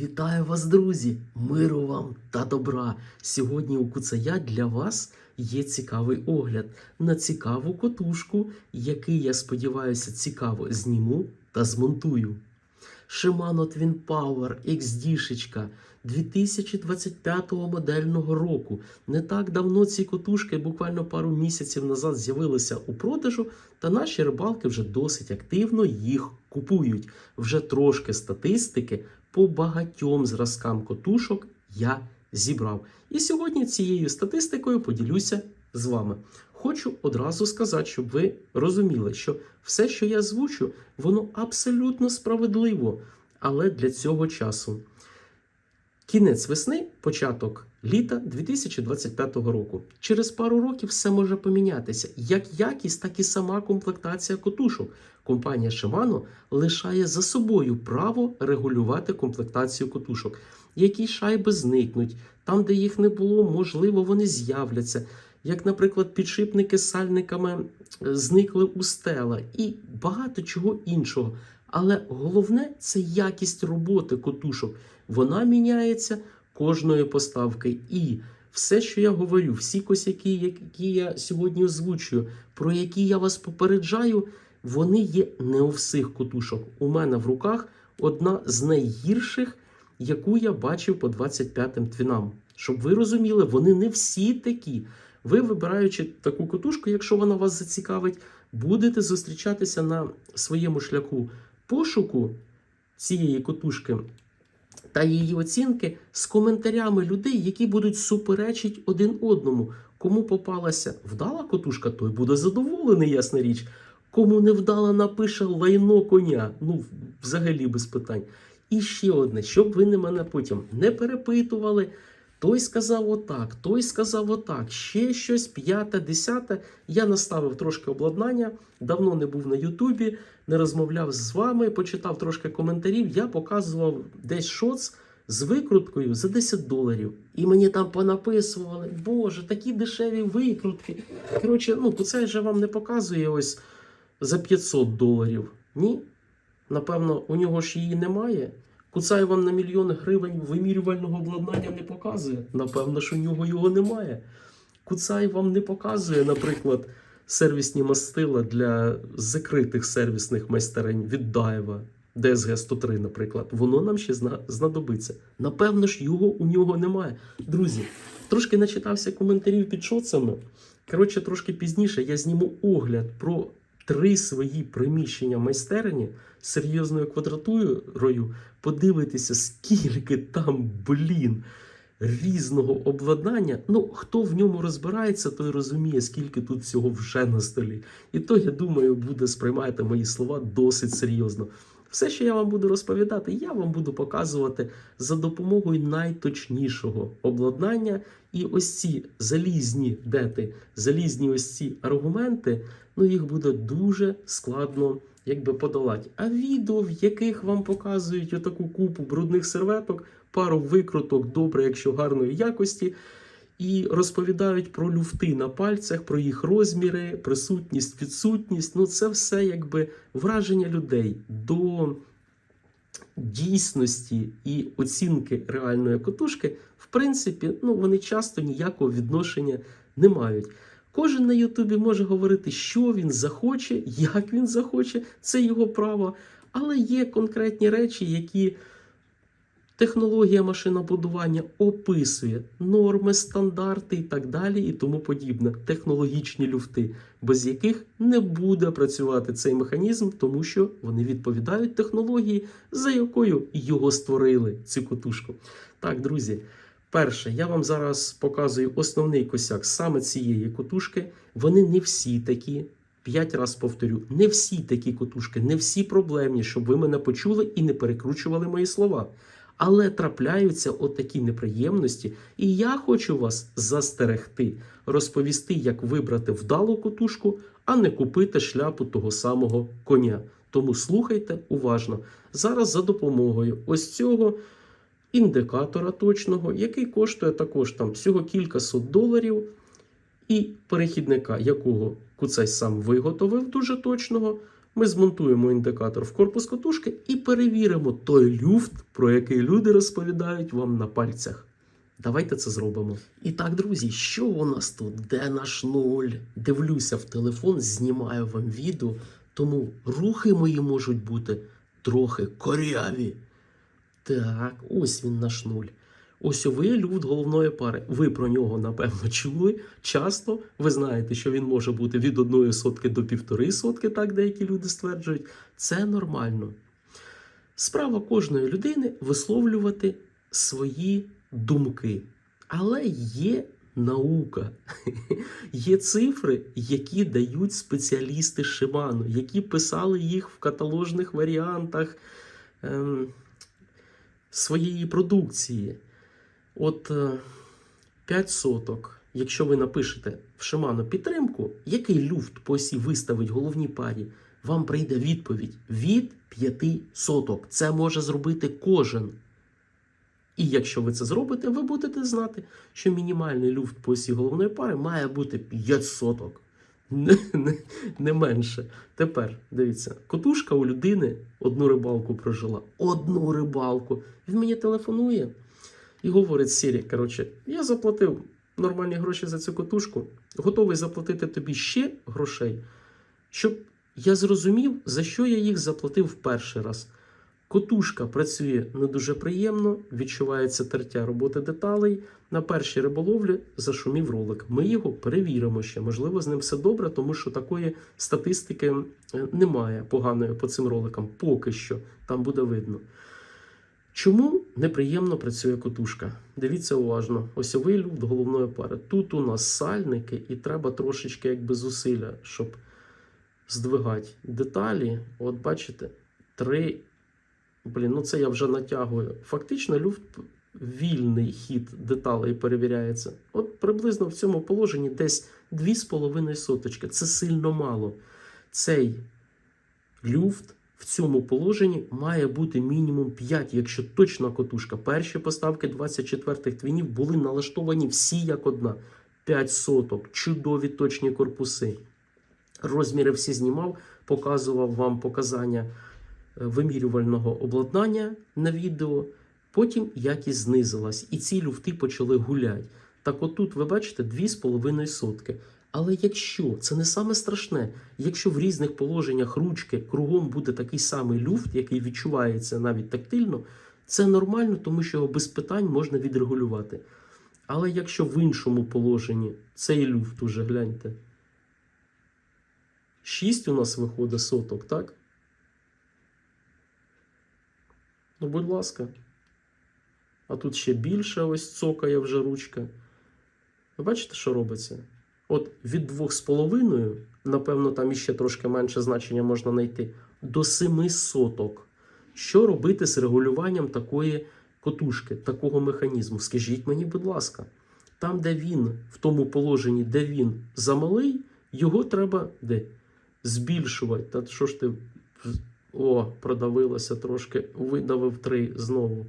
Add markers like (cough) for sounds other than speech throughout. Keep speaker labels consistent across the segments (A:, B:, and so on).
A: Вітаю вас, друзі! Миру вам та добра! Сьогодні у Куцая для вас є цікавий огляд на цікаву котушку, який, я сподіваюся, цікаво зніму та змонтую. Shimano Twin Power XD 2025 модельного року. Не так давно ці котушки, буквально пару місяців назад, з'явилися у продажу, та наші рибалки вже досить активно їх купують. Вже трошки статистики по багатьом зразкам котушок я зібрав. І сьогодні цією статистикою поділюся з вами. Хочу одразу сказати, щоб ви розуміли, що все, що я звучу, воно абсолютно справедливо, але для цього часу. Кінець весни, початок літа 2025 року. Через пару років все може помінятися. Як якість, так і сама комплектація котушок. Компанія Shimano лишає за собою право регулювати комплектацію котушок. Які шайби зникнуть, там, де їх не було, можливо, вони з'являться. Як, наприклад, підшипники з сальниками е, зникли у стела і багато чого іншого. Але головне це якість роботи котушок. Вона міняється кожної поставки. І все, що я говорю, всі косяки, які я сьогодні озвучую, про які я вас попереджаю, вони є не у всіх котушок. У мене в руках одна з найгірших, яку я бачив по 25-м твінам. Щоб ви розуміли, вони не всі такі. Ви, вибираючи таку котушку, якщо вона вас зацікавить, будете зустрічатися на своєму шляху пошуку цієї котушки та її оцінки з коментарями людей, які будуть суперечити один одному. Кому попалася вдала котушка, той буде задоволений, ясна річ. Кому не вдала, напише лайно коня. Ну, взагалі без питань. І ще одне, щоб ви не мене потім не перепитували. Той сказав отак, той сказав отак, ще щось, п'яте, десяте. Я наставив трошки обладнання, давно не був на Ютубі, не розмовляв з вами, почитав трошки коментарів. Я показував десь шоц з викруткою за 10 доларів. І мені там понаписували, боже, такі дешеві викрутки. Коротше, ну, це вже вам не показує ось за 500 доларів. Ні. Напевно, у нього ж її немає. Куцай вам на мільйон гривень вимірювального обладнання не показує. Напевно, що у нього його немає. Куцай вам не показує, наприклад, сервісні мастила для закритих сервісних майстерень від Даєва, DSG 103, наприклад. Воно нам ще знадобиться. Напевно ж, його у нього немає. Друзі, трошки начитався коментарів під шоцами. Коротше, трошки пізніше я зніму огляд про три свої приміщення майстерні серйозною квадратурою. Подивитися, скільки там, блін, різного обладнання. Ну, хто в ньому розбирається, той розуміє, скільки тут всього вже на столі. І то, я думаю, буде сприймати мої слова досить серйозно. Все, що я вам буду розповідати, я вам буду показувати за допомогою найточнішого обладнання. І ось ці залізні дети, залізні ось ці аргументи, ну їх буде дуже складно якби подолати. А відео, в яких вам показують отаку купу брудних серветок, пару викруток, добре, якщо гарної якості, і розповідають про люфти на пальцях, про їх розміри, присутність, відсутність. Ну, це все якби враження людей до дійсності і оцінки реальної котушки, в принципі, ну, вони часто ніякого відношення не мають. Кожен на Ютубі може говорити, що він захоче, як він захоче, це його право. Але є конкретні речі, які технологія машинобудування описує норми, стандарти і так далі, і тому подібне. Технологічні люфти, без яких не буде працювати цей механізм, тому що вони відповідають технології, за якою його створили, цю котушку. Так, друзі. Перше, я вам зараз показую основний косяк саме цієї котушки. Вони не всі такі. П'ять раз повторю, не всі такі котушки, не всі проблемні, щоб ви мене почули і не перекручували мої слова. Але трапляються отакі неприємності, і я хочу вас застерегти, розповісти, як вибрати вдалу котушку, а не купити шляпу того самого коня. Тому слухайте уважно. Зараз за допомогою ось цього індикатора точного, який коштує також там всього кількасот доларів, і перехідника, якого куцай сам виготовив дуже точного, Ми змонтуємо індикатор в корпус котушки і перевіримо той люфт, про який люди розповідають вам на пальцях. Давайте це зробимо. І так, друзі, що у нас тут? Де наш нуль? Дивлюся в телефон, знімаю вам відео, тому рухи мої можуть бути трохи коряві. Так, ось він наш нуль. Осьовий люфт головної пари. Ви про нього, напевно, чули часто. Ви знаєте, що він може бути від 1 сотки до 1,5 сотки, так деякі люди стверджують. Це нормально. Справа кожної людини висловлювати свої думки. Але є наука, (laughs) є цифри, які дають спеціалісти Шиману, які писали їх в каталожних варіантах ем, своєї продукції. От е, 5 соток. Якщо ви напишете в Шиману підтримку, який люфт по осі виставить головній парі, вам прийде відповідь від 5 соток. Це може зробити кожен. І якщо ви це зробите, ви будете знати, що мінімальний люфт по осі головної пари має бути 5 соток. Не, не, не менше. Тепер дивіться, котушка у людини одну рибалку прожила. Одну рибалку. Він мені телефонує і говорить Сірі, коротше, я заплатив нормальні гроші за цю котушку, готовий заплатити тобі ще грошей, щоб я зрозумів, за що я їх заплатив в перший раз. Котушка працює не дуже приємно, відчувається тертя роботи деталей. На першій риболовлі зашумів ролик. Ми його перевіримо ще. Можливо, з ним все добре, тому що такої статистики е, немає поганої по цим роликам. Поки що там буде видно. Чому неприємно працює котушка? Дивіться уважно. Осьовий люфт головної пари. Тут у нас сальники, і треба трошечки якби зусилля, щоб здвигати деталі. От бачите, три. Блін, ну це я вже натягую. Фактично, люфт вільний хід деталей перевіряється. От приблизно в цьому положенні десь 2,5 соточки. Це сильно мало. Цей люфт в цьому положенні має бути мінімум 5, якщо точна котушка. Перші поставки 24-х твінів були налаштовані всі як одна. 5 соток, чудові точні корпуси. Розміри всі знімав, показував вам показання е, вимірювального обладнання на відео. Потім якість знизилась, і ці люфти почали гуляти. Так отут ви бачите 2,5 сотки. Але якщо це не саме страшне, якщо в різних положеннях ручки кругом буде такий самий люфт, який відчувається навіть тактильно, це нормально, тому що його без питань можна відрегулювати. Але якщо в іншому положенні цей люфт уже гляньте. 6 у нас виходить соток, так? Ну, будь ласка. А тут ще більше ось цокає вже ручка. Ви бачите, що робиться? От від 2,5, напевно, там іще трошки менше значення можна знайти, до 7 соток. Що робити з регулюванням такої котушки, такого механізму? Скажіть мені, будь ласка, там, де він, в тому положенні, де він замалий, його треба де? Збільшувати. Та що ж ти. О, продавилося трошки, видавив 3 знову.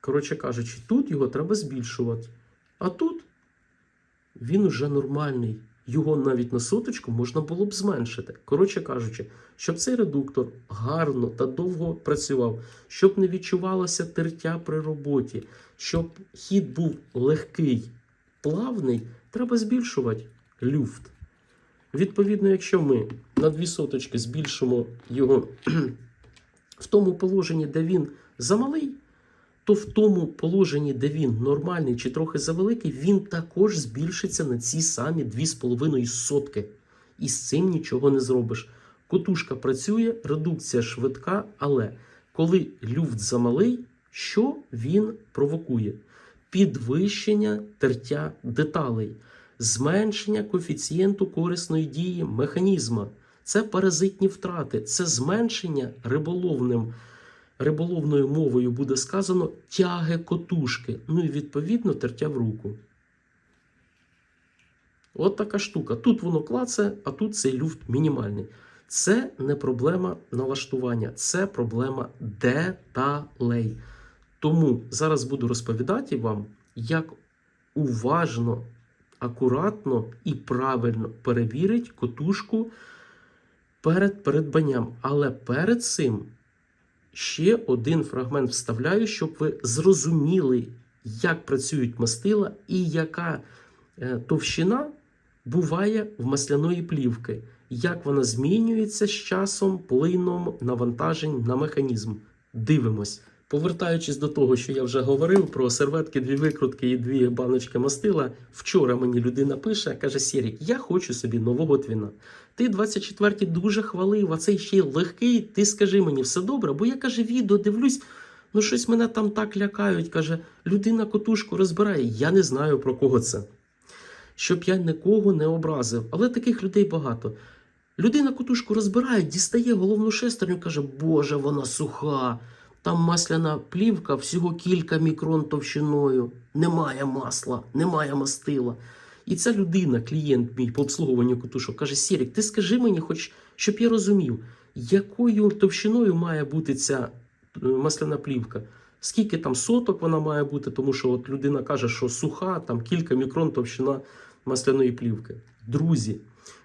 A: Коротше кажучи, тут його треба збільшувати. А тут він уже нормальний. Його навіть на соточку можна було б зменшити. Коротше кажучи, щоб цей редуктор гарно та довго працював, щоб не відчувалося тертя при роботі, щоб хід був легкий, плавний, треба збільшувати люфт. Відповідно, якщо ми на дві соточки збільшимо його (clears throat) в тому положенні, де він замалий, то в тому положенні, де він нормальний чи трохи завеликий, він також збільшиться на ці самі 2,5 сотки. І з цим нічого не зробиш. Котушка працює, редукція швидка, але коли люфт замалий, що він провокує? Підвищення тертя деталей, зменшення коефіцієнту корисної дії механізма. Це паразитні втрати, це зменшення риболовним риболовною мовою буде сказано тяги котушки. Ну і відповідно тертя в руку. От така штука. Тут воно клацає, а тут цей люфт мінімальний. Це не проблема налаштування, це проблема деталей. Тому зараз буду розповідати вам, як уважно, акуратно і правильно перевірити котушку перед передбанням. Але перед цим ще один фрагмент вставляю, щоб ви зрозуміли, як працюють мастила і яка е, товщина буває в масляної плівки, як вона змінюється з часом, плином навантажень на механізм. Дивимось. Повертаючись до того, що я вже говорив про серветки, дві викрутки і дві баночки мастила. Вчора мені людина пише, каже: Сірік, я хочу собі нового твіна. Ти 24-й дуже хвалив, а цей ще й легкий. Ти скажи мені, все добре, бо я каже, відео дивлюсь. Ну, щось мене там так лякають. Каже, людина котушку розбирає. Я не знаю про кого це. Щоб я нікого не образив. Але таких людей багато. Людина котушку розбирає, дістає головну шестерню, каже, Боже, вона суха. Там масляна плівка всього кілька мікрон товщиною. Немає масла, немає мастила. І ця людина, клієнт мій по обслуговуванню котушок, каже: Сірік, ти скажи мені, хоч щоб я розумів, якою товщиною має бути ця е, масляна плівка? Скільки там соток вона має бути, тому що от людина каже, що суха, там кілька мікрон товщина масляної плівки. Друзі,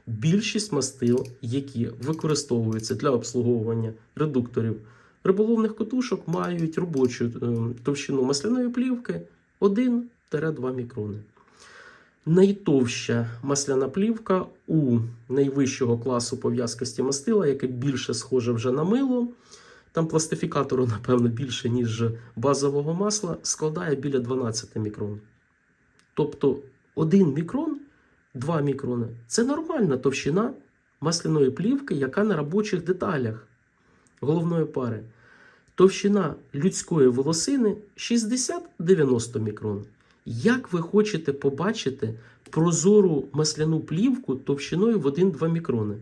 A: більшість мастил, які використовуються для обслуговування редукторів риболовних котушок, мають робочу е, товщину масляної плівки 1-2 мікрони. Найтовща масляна плівка у найвищого класу по в'язкості мастила, яке більше схоже вже на мило. Там пластифікатору, напевно, більше, ніж базового масла, складає біля 12 мікрон. Тобто 1 мікрон, 2 мікрони це нормальна товщина масляної плівки, яка на робочих деталях головної пари. Товщина людської волосини 60-90 мікрон. Як ви хочете побачити прозору масляну плівку товщиною в 1-2 мікрони?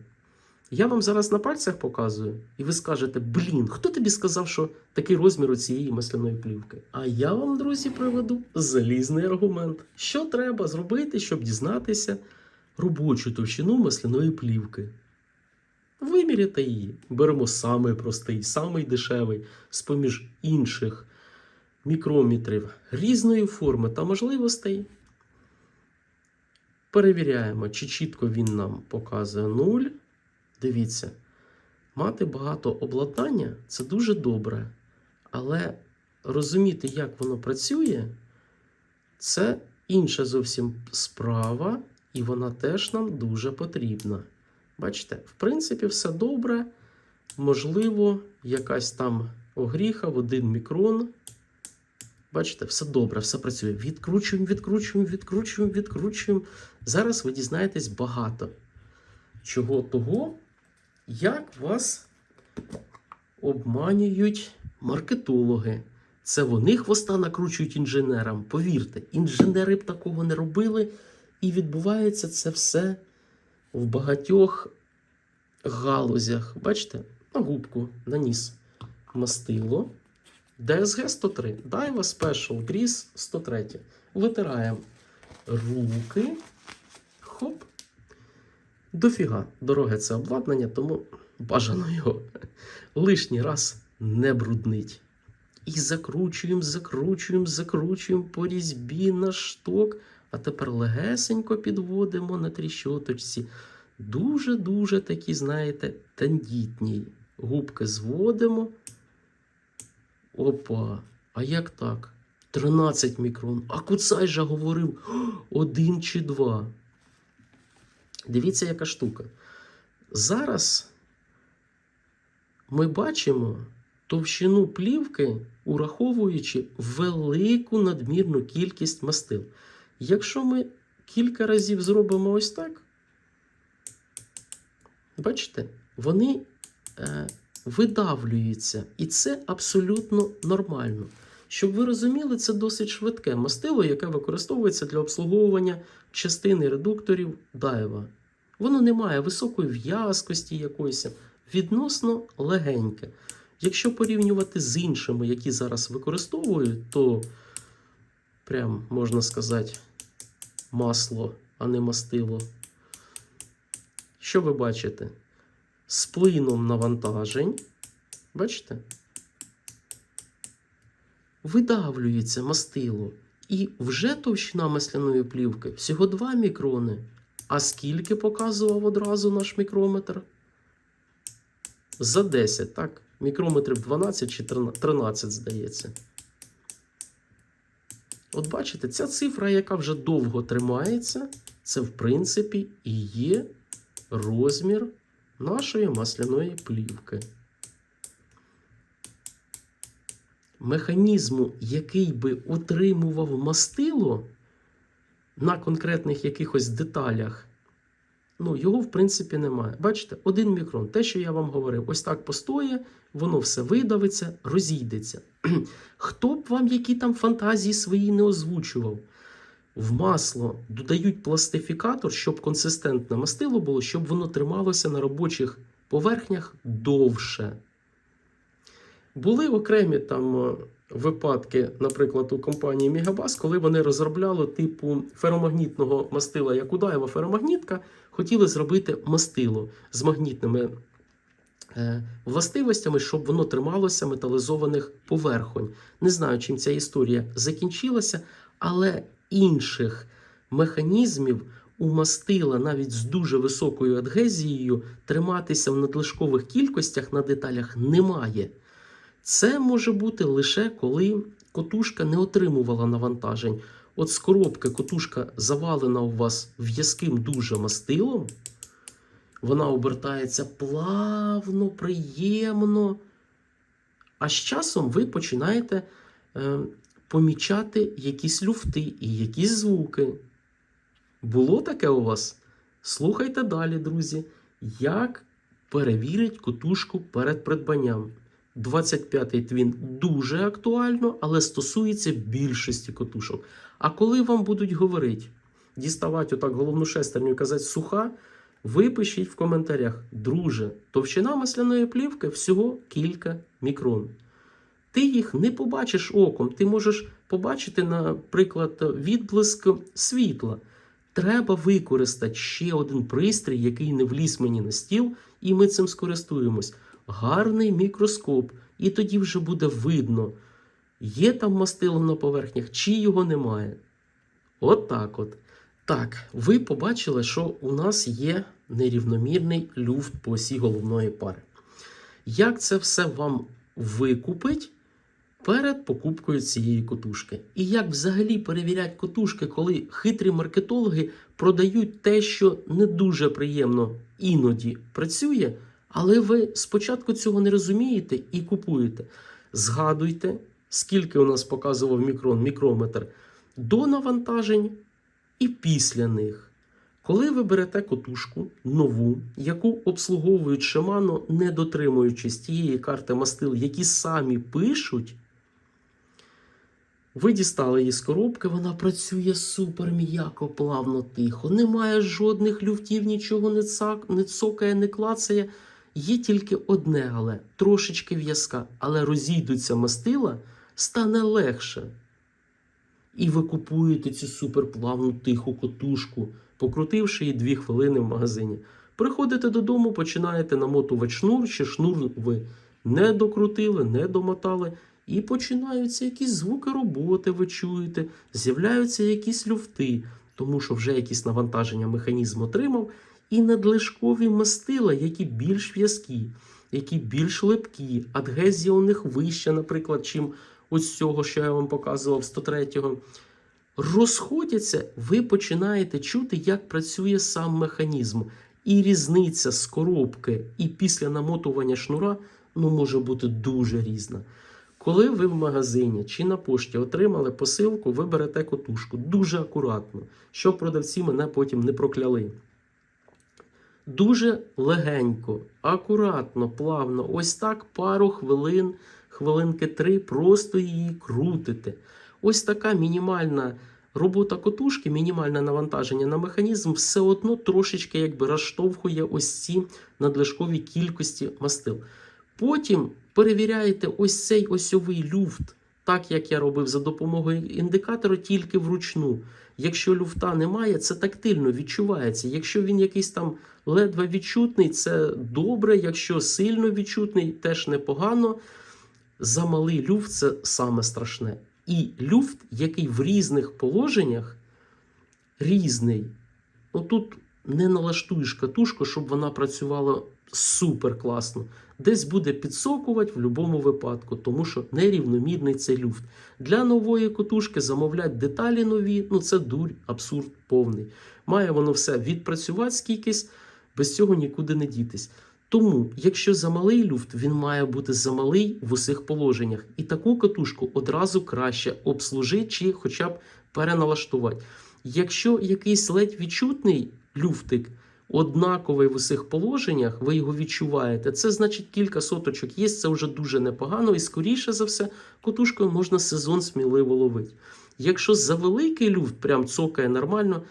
A: Я вам зараз на пальцях показую, і ви скажете: блін, хто тобі сказав, що такий розмір у цієї масляної плівки? А я вам, друзі, приведу залізний аргумент. Що треба зробити, щоб дізнатися робочу товщину масляної плівки? Виміряти її. Беремо самий простий, самий дешевий, з-поміж інших мікрометрів різної форми та можливостей. Перевіряємо, чи чітко він нам показує 0. Дивіться, мати багато обладнання це дуже добре. Але розуміти, як воно працює, це інша зовсім справа, і вона теж нам дуже потрібна. Бачите, в принципі, все добре. Можливо, якась там огріха в один мікрон. Бачите, все добре, все працює. Відкручуємо, відкручуємо, відкручуємо, відкручуємо. Зараз ви дізнаєтесь багато чого того, як вас обманюють маркетологи. Це вони хвоста накручують інженерам. Повірте, інженери б такого не робили, і відбувається це все в багатьох галузях. Бачите, на губку наніс мастило. DSG 103, Daiwa Special Grease 103. Витираємо руки. Хоп. Дофіга. Дороге це обладнання, тому бажано його лишній раз не бруднить. І закручуємо, закручуємо, закручуємо по різьбі на шток. А тепер легесенько підводимо на тріщоточці. Дуже-дуже такі, знаєте, тендітні. Губки зводимо. Опа, а як так? 13 мікрон. А Куцай же говорив один чи два. Дивіться, яка штука. Зараз ми бачимо товщину плівки, ураховуючи велику надмірну кількість мастил. Якщо ми кілька разів зробимо ось так, бачите, вони е, видавлюються. І це абсолютно нормально. Щоб ви розуміли, це досить швидке мастило, яке використовується для обслуговування частини редукторів Дайва. Воно не має високої в'язкості якоїсь, відносно легеньке. Якщо порівнювати з іншими, які зараз використовують, то прям можна сказати масло, а не мастило. Що ви бачите? З плином навантажень, бачите? Видавлюється мастило. І вже товщина масляної плівки всього 2 мікрони. А скільки показував одразу наш мікрометр? за 10, так? Мікрометрів 12 чи 13, здається. От бачите, ця цифра, яка вже довго тримається, це в принципі і є розмір нашої масляної плівки. Механізму, який би утримував мастило на конкретних якихось деталях, ну, його, в принципі, немає. Бачите, один мікрон. Те, що я вам говорив, ось так постоє, воно все видавиться, розійдеться. (clears throat) Хто б вам які там фантазії свої не озвучував? В масло додають пластифікатор, щоб консистентне мастило було, щоб воно трималося на робочих поверхнях довше. Були окремі там е, випадки, наприклад, у компанії Мегабас, коли вони розробляли типу феромагнітного мастила, як Удаєва феромагнітка, хотіли зробити мастило з магнітними е, властивостями, щоб воно трималося металізованих поверхонь. Не знаю, чим ця історія закінчилася, але інших механізмів у мастила навіть з дуже високою адгезією триматися в надлишкових кількостях на деталях немає. Це може бути лише коли котушка не отримувала навантажень. От з коробки котушка завалена у вас в'язким дуже мастилом, вона обертається плавно, приємно. А з часом ви починаєте е, помічати якісь люфти і якісь звуки. Було таке у вас? Слухайте далі, друзі, як перевірить котушку перед придбанням. 25-й твін дуже актуально, але стосується більшості котушок. А коли вам будуть говорити, діставати отак головну шестерню і казати суха, ви пишіть в коментарях, друже, товщина масляної плівки всього кілька мікрон. Ти їх не побачиш оком, ти можеш побачити, наприклад, відблиск світла. Треба використати ще один пристрій, який не вліз мені на стіл, і ми цим скористуємось. Гарний мікроскоп, і тоді вже буде видно, є там мастило на поверхнях, чи його немає. От так от. Так, ви побачили, що у нас є нерівномірний люфт по осі головної пари. Як це все вам викупить перед покупкою цієї котушки? І як взагалі перевіряти котушки, коли хитрі маркетологи продають те, що не дуже приємно іноді працює, але ви спочатку цього не розумієте і купуєте. Згадуйте, скільки у нас показував мікрон, мікрометр до навантажень і після них. Коли ви берете котушку нову, яку обслуговують Shimano, не дотримуючись тієї карти мастил, які самі пишуть, ви дістали її з коробки, вона працює супер м'яко, плавно, тихо. Немає жодних люфтів, нічого не цокає, не клацає. Є тільки одне, але трошечки в'язка, але розійдуться мастила, стане легше. І ви купуєте цю суперплавну тиху котушку, покрутивши її дві хвилини в магазині. Приходите додому, починаєте намотувати шнур, чи шнур ви не докрутили, не домотали. І починаються якісь звуки роботи, ви чуєте, з'являються якісь люфти, тому що вже якісь навантаження механізм отримав, і надлишкові мастила, які більш в'язкі, які більш липкі, адгезія у них вища, наприклад, чим ось цього, що я вам показував 103-го. Розходяться, ви починаєте чути, як працює сам механізм. І різниця з коробки і після намотування шнура ну, може бути дуже різна. Коли ви в магазині чи на пошті отримали посилку, ви берете котушку дуже акуратно, щоб продавці мене потім не прокляли. Дуже легенько, акуратно, плавно, ось так пару хвилин, хвилинки три, просто її крутите. Ось така мінімальна робота котушки, мінімальне навантаження на механізм все одно трошечки якби розштовхує ось ці надлишкові кількості мастил. Потім перевіряєте ось цей осьовий люфт, так як я робив за допомогою індикатора, тільки вручну. Якщо люфта немає, це тактильно відчувається. Якщо він якийсь там ледве відчутний, це добре. Якщо сильно відчутний, теж непогано. Замалий люфт це саме страшне. І люфт, який в різних положеннях різний. Ну тут не налаштуєш катушку, щоб вона працювала супер класно. Десь буде підсокувати в будь-якому випадку, тому що нерівномірний цей люфт. Для нової котушки замовляти деталі нові, ну це дурь, абсурд повний. Має воно все відпрацювати скількись, без цього нікуди не дітись. Тому, якщо замалий люфт, він має бути замалий в усіх положеннях. І таку катушку одразу краще обслужити чи хоча б переналаштувати. Якщо якийсь ледь відчутний люфтик, однаковий в усіх положеннях, ви його відчуваєте, це значить кілька соточок є, це вже дуже непогано, і скоріше за все, котушкою можна сезон сміливо ловити. Якщо за великий люфт прям цокає нормально,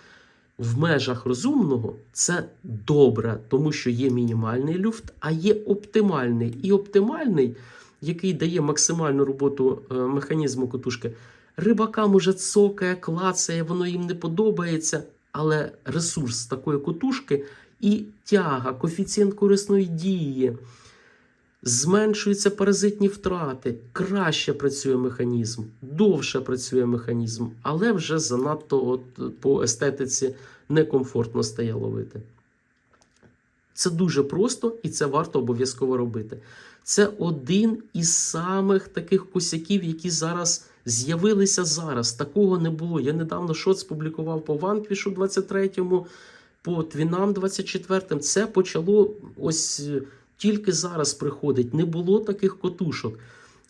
A: в межах розумного це добре, тому що є мінімальний люфт, а є оптимальний. І оптимальний, який дає максимальну роботу е, механізму котушки, рибакам уже цокає, клацає, воно їм не подобається. Але ресурс такої котушки і тяга, коефіцієнт корисної дії, зменшуються паразитні втрати, краще працює механізм, довше працює механізм, але вже занадто от, по естетиці некомфортно стає ловити. Це дуже просто і це варто обов'язково робити. Це один із самих таких косяків, які зараз з'явилися зараз. Такого не було. Я недавно шоц публікував по Ванквішу 23-му, по Твінам 24-м. Це почало ось е, тільки зараз приходить. Не було таких котушок.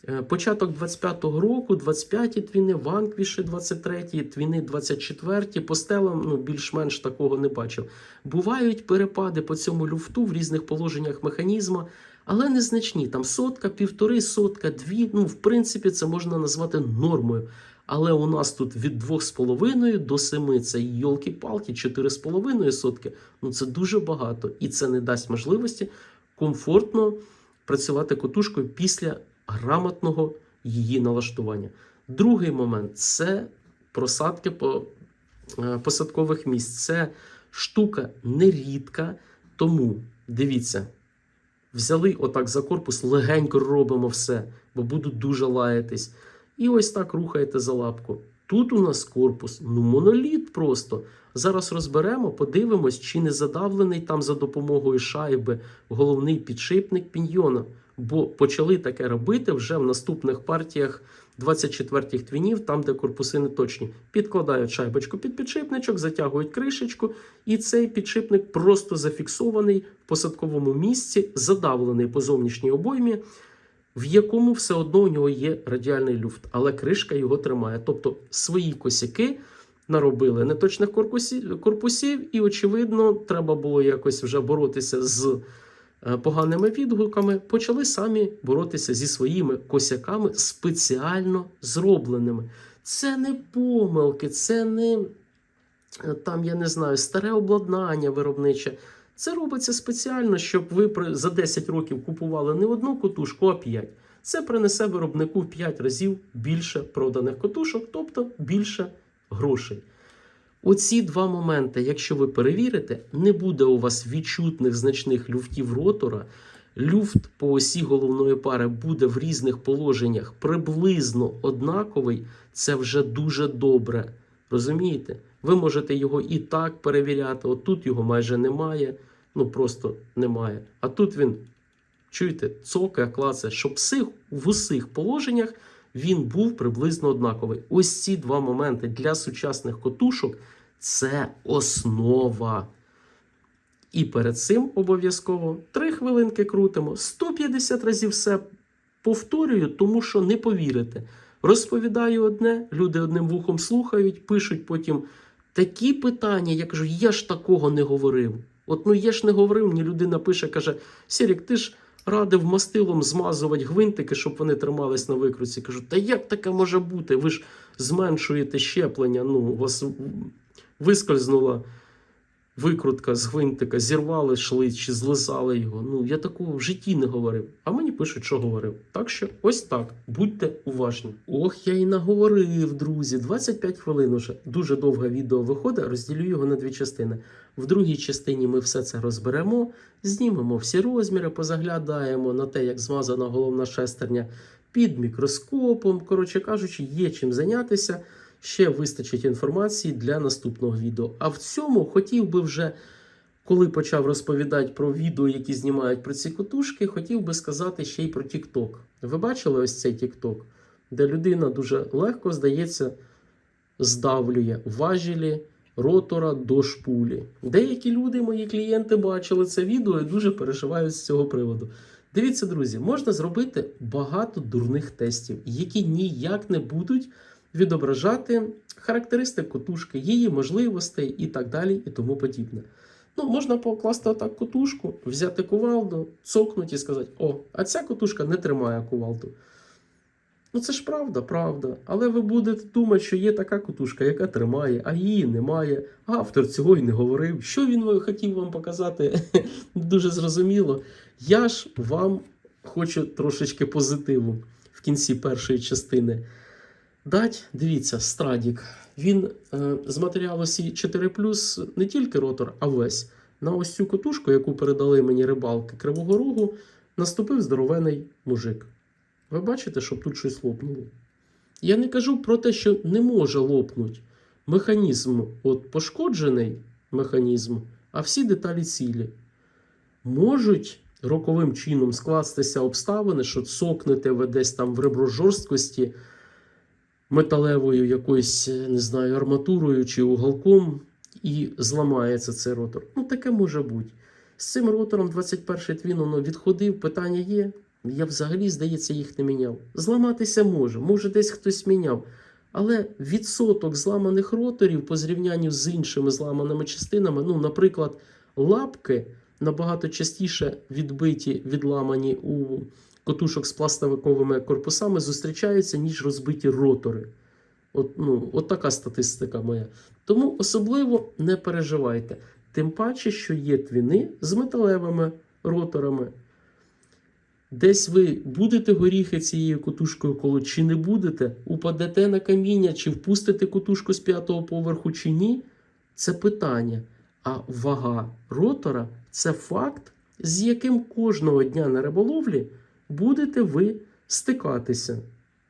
A: Е, Початок 25-го року, 25-ті твіни, Ванквіші 23-ті, твіни 24-ті, по стелам ну, більш-менш такого не бачив. Бувають перепади по цьому люфту в різних положеннях механізму, але незначні. Там сотка, півтори, сотка, дві. Ну, в принципі, це можна назвати нормою. Але у нас тут від 2,5 до 7 це йолки-палки, 4,5 сотки. Ну це дуже багато. І це не дасть можливості комфортно працювати котушкою після грамотного її налаштування. Другий момент це просадки по е, посадкових місць. Це штука нерідка, тому дивіться, взяли отак за корпус, легенько робимо все, бо будуть дуже лаятись. І ось так рухаєте за лапку. Тут у нас корпус, ну моноліт просто. Зараз розберемо, подивимось, чи не задавлений там за допомогою шайби головний підшипник піньйона. Бо почали таке робити вже в наступних партіях 24-х твінів, там, де корпуси не точні. Підкладають шайбочку під підшипничок, затягують кришечку, і цей підшипник просто зафіксований в посадковому місці, задавлений по зовнішній обоймі, в якому все одно у нього є радіальний люфт, але кришка його тримає. Тобто свої косяки наробили неточних корпусів, корпусів, і, очевидно, треба було якось вже боротися з поганими відгуками. Почали самі боротися зі своїми косяками, спеціально зробленими. Це не помилки, це не е, там, я не знаю, старе обладнання виробниче. Це робиться спеціально, щоб ви за 10 років купували не одну котушку, а 5. Це принесе виробнику в 5 разів більше проданих котушок, тобто більше грошей. Оці два моменти, якщо ви перевірите, не буде у вас відчутних значних люфтів ротора. Люфт по осі головної пари буде в різних положеннях приблизно однаковий. Це вже дуже добре. Розумієте? Ви можете його і так перевіряти. Отут його майже немає. Ну просто немає. А тут він, чуєте, цокає, клацає, щоб всіх, в усіх положеннях він був приблизно однаковий. Ось ці два моменти для сучасних котушок це основа. І перед цим обов'язково 3 хвилинки крутимо, 150 разів все повторюю, тому що не повірите. Розповідаю одне, люди одним вухом слухають, пишуть потім такі питання. Я кажу, я ж такого не говорив. От ну я ж не говорив, мені людина пише, каже: Сірік, ти ж радив мастилом змазувати гвинтики, щоб вони тримались на викрутці. Кажу, та як таке може бути? Ви ж зменшуєте щеплення. Ну, у вас вискользнула викрутка з гвинтика, зірвали шлиць чи злизали його. Ну, я такого в житті не говорив. А мені пишуть, що говорив. Так що ось так. Будьте уважні. Ох, я і наговорив, друзі. 25 хвилин уже. Дуже довге відео виходить, розділю його на дві частини. В другій частині ми все це розберемо, знімемо всі розміри, позаглядаємо на те, як змазана головна шестерня під мікроскопом. Коротше кажучи, є чим зайнятися. Ще вистачить інформації для наступного відео. А в цьому хотів би вже коли почав розповідати про відео, які знімають про ці котушки, хотів би сказати ще й про TikTok. Ви бачили ось цей TikTok, де людина дуже легко, здається, здавлює важелі ротора до шпулі. Деякі люди, мої клієнти, бачили це відео і дуже переживають з цього приводу. Дивіться, друзі, можна зробити багато дурних тестів, які ніяк не будуть відображати характеристик котушки, її можливостей і так далі, і тому подібне. Ну, можна покласти отак котушку, взяти кувалду, цокнути і сказати: о, а ця котушка не тримає кувалду. Ну це ж правда, правда. Але ви будете думати, що є така котушка, яка тримає, а її немає. Автор цього й не говорив. Що він хотів вам показати, (laughs) дуже зрозуміло. Я ж вам хочу трошечки позитиву в кінці першої частини. Дать, дивіться, страдік. Він е, з матеріалу Сі4 не тільки ротор, а весь. На ось цю котушку, яку передали мені рибалки Кривого Рогу, наступив здоровений мужик. Ви бачите, щоб тут щось лопнуло? Я не кажу про те, що не може лопнути. Механізм от пошкоджений механізм, а всі деталі цілі. Можуть роковим чином скластися обставини, що цокнете ви десь там в ребро жорсткості металевою якоюсь, не знаю, арматурою чи уголком, і зламається цей ротор. Ну, таке може бути. З цим ротором 21 твін воно відходив, питання є. Я взагалі, здається, їх не міняв. Зламатися може, може десь хтось міняв. Але відсоток зламаних роторів по зрівнянню з іншими зламаними частинами, ну, наприклад, лапки набагато частіше відбиті, відламані у котушок з пластовиковими корпусами, зустрічаються, ніж розбиті ротори. От, ну, от така статистика моя. Тому особливо не переживайте. Тим паче, що є твіни з металевими роторами. Десь ви будете горіхи цією котушкою колоть, чи не будете, упадете на каміння, чи впустите котушку з п'ятого поверху, чи ні, це питання. А вага ротора це факт, з яким кожного дня на риболовлі будете ви стикатися.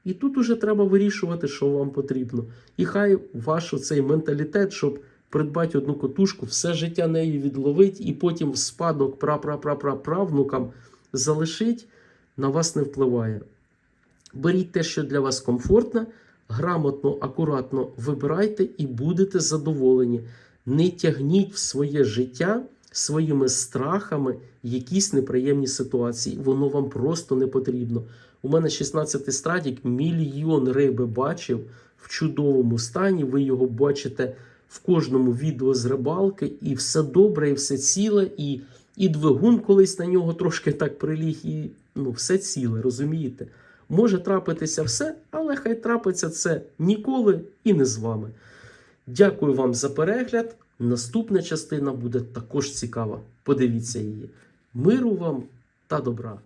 A: І тут уже треба вирішувати, що вам потрібно. І хай ваш цей менталітет, щоб придбати одну котушку, все життя нею відловить, і потім в спадок пра-пра-пра-пра-правнукам залишить, на вас не впливає. Беріть те, що для вас комфортно, грамотно, акуратно вибирайте і будете задоволені. Не тягніть в своє життя своїми страхами якісь неприємні ситуації. Воно вам просто не потрібно. У мене 16 страдік, мільйон риби бачив в чудовому стані. Ви його бачите в кожному відео з рибалки, і все добре, і все ціле, і, і двигун колись на нього трошки так приліг, і ну, все ціле, розумієте? Може трапитися все, але хай трапиться це ніколи і не з вами. Дякую вам за перегляд. Наступна частина буде також цікава. Подивіться її. Миру вам та добра!